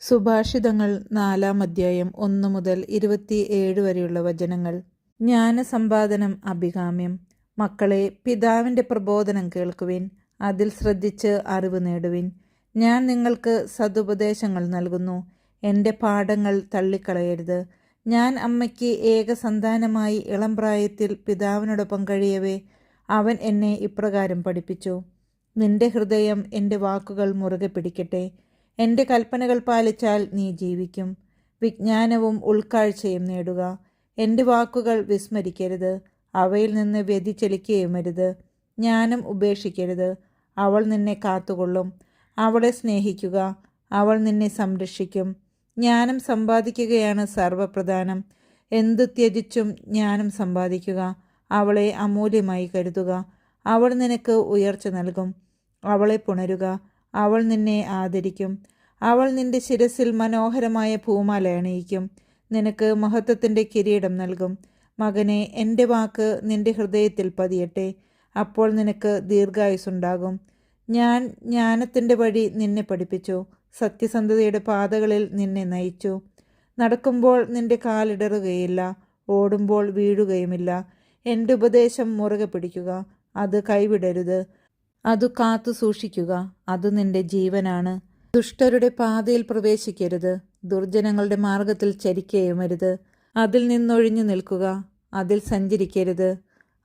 സുഭാഷിതങ്ങൾ നാലാം അധ്യായം ഒന്ന് മുതൽ ഇരുപത്തി ഏഴ് വരെയുള്ള വചനങ്ങൾ. ജ്ഞാനസമ്പാദനം അഭികാമ്യം. മക്കളെ പിതാവിന്റെ പ്രബോധനം കേൾക്കുവിൻ. അതിൽ ശ്രദ്ധിച്ച് അറിവ് നേടുവിൻ. ഞാൻ നിങ്ങൾക്ക് സതുപദേശങ്ങൾ നൽകുന്നു. എന്റെ പാഠങ്ങൾ തള്ളിക്കളയരുത്. ഞാൻ അമ്മയ്ക്ക് ഏകസന്താനമായി ഇളം പ്രായത്തിൽ പിതാവിനോടൊപ്പം കഴിയവേ. അവൻ എന്നെ ഇപ്രകാരം പഠിപ്പിച്ചു. നിന്റെ ഹൃദയം എന്റെ വാക്കുകൾ മുറുകെ പിടിക്കട്ടെ. എന്റെ കൽപ്പനകൾ പാലിച്ചാൽ നീ ജീവിക്കും. വിജ്ഞാനവും ഉൾക്കാഴ്ചയും നേടുക. എന്റെ വാക്കുകൾ വിസ്മരിക്കരുത്. അവയിൽ നിന്ന് വ്യതിചലിക്കുകയുമരുത് ജ്ഞാനം ഉപേക്ഷിക്കരുത്. അവൾ നിന്നെ കാത്തുകൊള്ളും. അവളെ സ്നേഹിക്കുക. അവൾ നിന്നെ സംരക്ഷിക്കും. ജ്ഞാനം സമ്പാദിക്കുകയാണ് സർവപ്രധാനം. എന്തു ത്യജിച്ചും ജ്ഞാനം സമ്പാദിക്കുക. അവളെ അമൂല്യമായി കരുതുക. അവൾ നിനക്ക് ഉയർച്ച നൽകും. അവളെ പുണരുക. അവൾ നിന്നെ ആദരിക്കും. അവൾ നിന്റെ ശിരസിൽ മനോഹരമായ പൂമാല അണിയിക്കും. നിനക്ക് മഹത്വത്തിന്റെ കിരീടം നൽകും. മകനെ എന്റെ വാക്ക് നിന്റെ ഹൃദയത്തിൽ പതിയട്ടെ. അപ്പോൾ നിനക്ക് ദീർഘായുസുണ്ടാകും ഞാൻ ജ്ഞാനത്തിന്റെ വഴി നിന്നെ പഠിപ്പിച്ചു. സത്യസന്ധതയുടെ പാതകളിൽ നിന്നെ നയിച്ചു. നടക്കുമ്പോൾ നിന്റെ കാലിടറുകയില്ല. ഓടുമ്പോൾ വീഴുകയുമില്ല. എന്റെ ഉപദേശം മുറുകെ പിടിക്കുക. അത് കൈവിടരുത്. അത് കാത്തു സൂക്ഷിക്കുക. അത് നിന്റെ ജീവനാണ്. ദുഷ്ടരുടെ പാതയിൽ പ്രവേശിക്കരുത്. ദുർജനങ്ങളുടെ മാർഗത്തിൽ ചരിക്കയുമരുത് അതിൽ നിന്നൊഴിഞ്ഞു നിൽക്കുക. അതിൽ സഞ്ചരിക്കരുത്.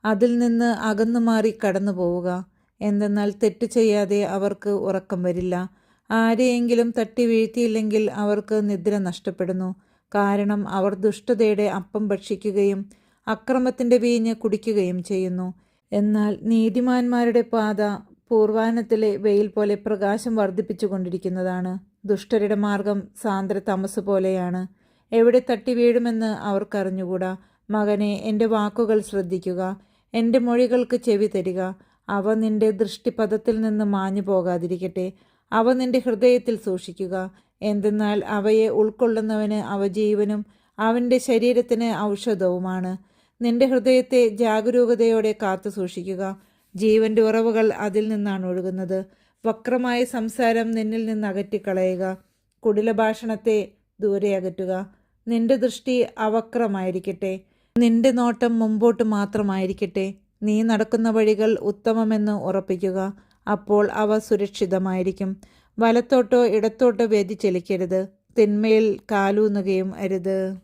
അതിൽ നിന്ന് അകന്നു മാറി കടന്നു പോവുക. എന്തെന്നാൽ തെറ്റ് ചെയ്യാതെ അവർക്ക് ഉറക്കം വരില്ല. ആരെയെങ്കിലും തട്ടി വീഴ്ത്തിയില്ലെങ്കിൽ അവർക്ക് നിദ്ര നഷ്ടപ്പെടുന്നു. കാരണം അവർ ദുഷ്ടതയുടെ അപ്പം ഭക്ഷിക്കുകയും അക്രമത്തിന്റെ വീഞ്ഞ് കുടിക്കുകയും ചെയ്യുന്നു. എന്നാൽ നീതിമാന്മാരുടെ പാത പൂർവാനത്തിലെ വെയിൽ പോലെ പ്രകാശം വർദ്ധിപ്പിച്ചുകൊണ്ടിരിക്കുന്നതാണ് ദുഷ്ടരുടെ മാർഗം സാന്ദ്ര തമസ് പോലെയാണ്. എവിടെ തട്ടി വീഴുമെന്ന് അവർക്കറിഞ്ഞുകൂടാ. മകനെ എന്റെ വാക്കുകൾ ശ്രദ്ധിക്കുക. എന്റെ മൊഴികൾക്ക് ചെവി തരിക. അവ നിന്റെ ദൃഷ്ടിപഥത്തിൽ നിന്ന് മാഞ്ഞു പോകാതിരിക്കട്ടെ. അവ നിന്റെ ഹൃദയത്തിൽ സൂക്ഷിക്കുക. എന്തെന്നാൽ അവയെ ഉൾക്കൊള്ളുന്നവന് അവ ജീവനും അവന്റെ ശരീരത്തിന് ഔഷധവുമാണ്. നിന്റെ ഹൃദയത്തെ ജാഗരൂകതയോടെ കാത്തു സൂക്ഷിക്കുക. ജീവന്റെ ഉറവുകൾ അതിൽ നിന്നാണ് ഒഴുകുന്നത്. വക്രമായ സംസാരം നിന്നിൽ നിന്ന് അകറ്റിക്കളയുക. കുടില ഭാഷണത്തെ ദൂരെ അകറ്റുക. നിന്റെ ദൃഷ്ടി അവക്രമായിരിക്കട്ടെ. നിന്റെ നോട്ടം മുമ്പോട്ട് മാത്രമായിരിക്കട്ടെ. നീ നടക്കുന്ന വഴികൾ ഉത്തമമെന്ന് ഉറപ്പിക്കുക. അപ്പോൾ അവ സുരക്ഷിതമായിരിക്കും. വലത്തോട്ടോ ഇടത്തോട്ടോ വ്യതിചലിക്കരുത് തിന്മയിൽ കാലൂന്നുകയും അരുത്.